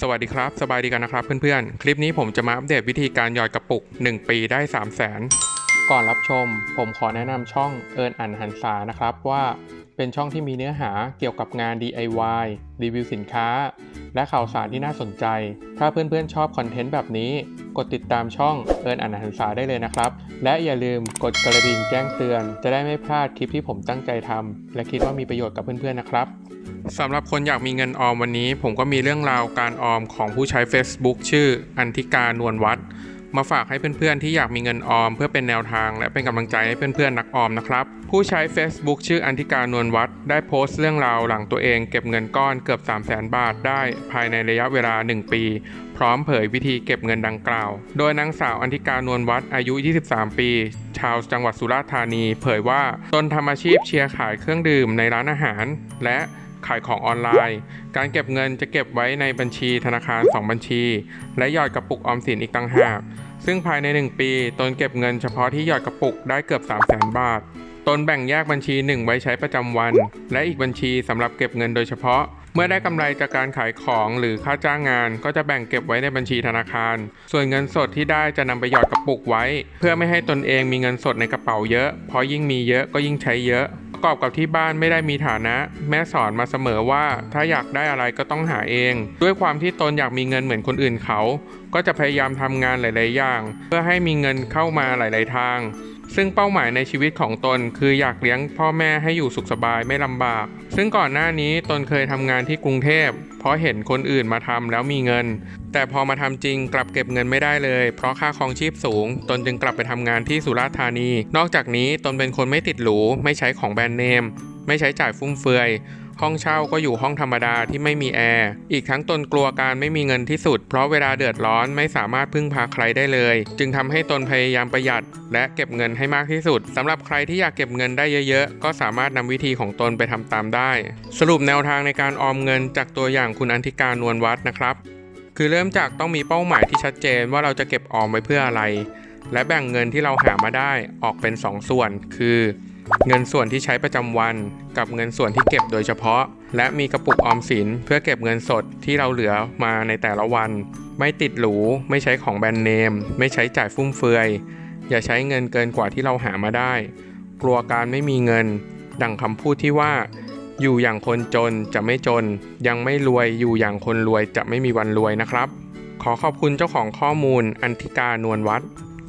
สวัสดีครับ สบายดีกันนะครับเพื่อนๆ คลิปนี้ผมจะมาอัปเดตวิธีการหยอดกระปุก 1 ปีได้ 3 0 0 0 0 0 ก่อนรับชม ผมขอแนะนำช่องเอิญอันหันษานะครับว่า เป็นช่องที่มีเนื้อหาเกี่ยวกับงาน DIY รีวิวสินค้า และข่าวสารที่น่าสนใจ ถ้าเพื่อนๆชอบคอนเทนต์แบบนี้ กดติดตามช่องเอิญอันหันษาได้เลยนะครับ และอย่าลืมกดกระดิ่งแจ้งเตือน จะได้ไม่พลาดคลิปที่ผมตั้งใจทำและคิดว่ามีประโยชน์กับเพื่อนๆนะครับสำหรับคนอยากมีเงินออมวันนี้ ผมก็มีเรื่องราวการออมของผู้ใช้ Facebook ชื่ออันทิกานวลวัฒน์ มาฝากให้เพื่อนๆ ที่อยากมีเงินออมเพื่อเป็นแนวทาง และเป็นกำลังใจให้เพื่อนๆ นักออมนะครับ ผู้ใช้ Facebook ชื่ออันทิกานวลวัฒน์ได้โพสต์เรื่องราวหลังตัวเองเก็บเงินก้อนเกือบ 3 0 0 0 0 0 บาทได้ภายในระยะเวลา 1 ปี พร้อมเผยวิธีเก็บเงินดังกล่าว โดยนางสาวอันทิกานวลวัฒน์อายุ 23 ปี ชาวจังหวัดสุราษฎร์ธานี เผยว่าตนทำอาชีพเชียร์ขายเครื่องดื่มในร้านอาหาร และ ขายของออนไลน์ การเก็บเงินจะเก็บไว้ในบัญชีธนาคาร 2 บัญชี และหยอดกระปุกออมสินอีกต่างหาก ซึ่งภายใน 1 ปีตนเก็บเงินเฉพาะที่หยอดกระปุกได้เกือบ3 0 0 0 0 0บาท ตนแบ่งแยกบัญชี 1 ไว้ใช้ประจำวัน และอีกบัญชีสำหรับเก็บเงินโดยเฉพาะเมื่อได้กำไรจากการขายของหรือค่าจ้างงาน ก็จะแบ่งเก็บไว้ในบัญชีธนาคาร ส่วนเงินสดที่ได้จะนำไปหยอดกระปุกไว้ เพื่อไม่ให้ตนเองมีเงินสดในกระเป๋าเยอะ เพราะยิ่งมีเยอะก็ยิ่งใช้เยอะ กอบกับที่บ้านไม่ได้มีฐานะ แม่สอนมาเสมอว่าถ้าอยากได้อะไรก็ต้องหาเอง ด้วยความที่ตนอยากมีเงินเหมือนคนอื่นเขา ก็จะพยายามทำงานหลาย ๆ อย่าง เพื่อให้มีเงินเข้ามาหลาย ๆ ทาง ซึ่งเป้าหมายในชีวิตของตนคืออยากเลี้ยงพ่อแม่ให้อยู่สุขสบายไม่ลำบาก ซึ่งก่อนหน้านี้ตนเคยทำงานที่กรุงเทพ เพราะเห็นคนอื่นมาทำแล้วมีเงิน แต่พอมาทำจริงกลับเก็บเงินไม่ได้เลย เพราะค่าครองชีพสูง ตนจึงกลับไปทำงานที่สุราษฎร์ธานี นอกจากนี้ตนเป็นคนไม่ติดหรูไม่ใช้ของแบรนด์เนม ไม่ใช้จ่ายฟุ่มเฟือย ห้องเช่าก็อยู่ห้องธรรมดาที่ไม่มีแอร์ อีกทั้งตนกลัวการไม่มีเงินที่สุด เพราะเวลาเดือดร้อนไม่สามารถพึ่งพาใครได้เลย จึงทำให้ตนพยายามประหยัด และเก็บเงินให้มากที่สุดสำหรับใครที่อยากเก็บเงินได้เยอะๆ ก็สามารถนำวิธีของตนไปทำตามได้ สรุปแนวทางในการออมเงินจากตัวอย่างคุณอันธิการนวลวัฒนะครับ คือเริ่มจากต้องมีเป้าหมายที่ชัดเจนว่าเราจะเก็บออมไว้เพื่ออะไร และแบ่งเงินที่เราหามาได้ออกเป็น 2ส่วน คือ เงินส่วนที่ใช้ประจำวันกับเงินส่วนที่เก็บโดยเฉพาะ และมีกระปุกออมสินเพื่อเก็บเงินสดที่เราเหลือมาในแต่ละวัน ไม่ติดหรูไม่ใช้ของแบรนด์เนม ไม่ใช้จ่ายฟุ่มเฟือย อย่าใช้เงินเกินกว่าที่เราหามาได้ กลัวการไม่มีเงิน ดังคำพูดที่ว่า อยู่อย่างคนจนจะไม่จน ยังไม่รวยอยู่อย่างคนรวยจะไม่มีวันรวยนะครับ ขอขอบคุณเจ้าของข้อมูลอันธิกานวลวัฒน์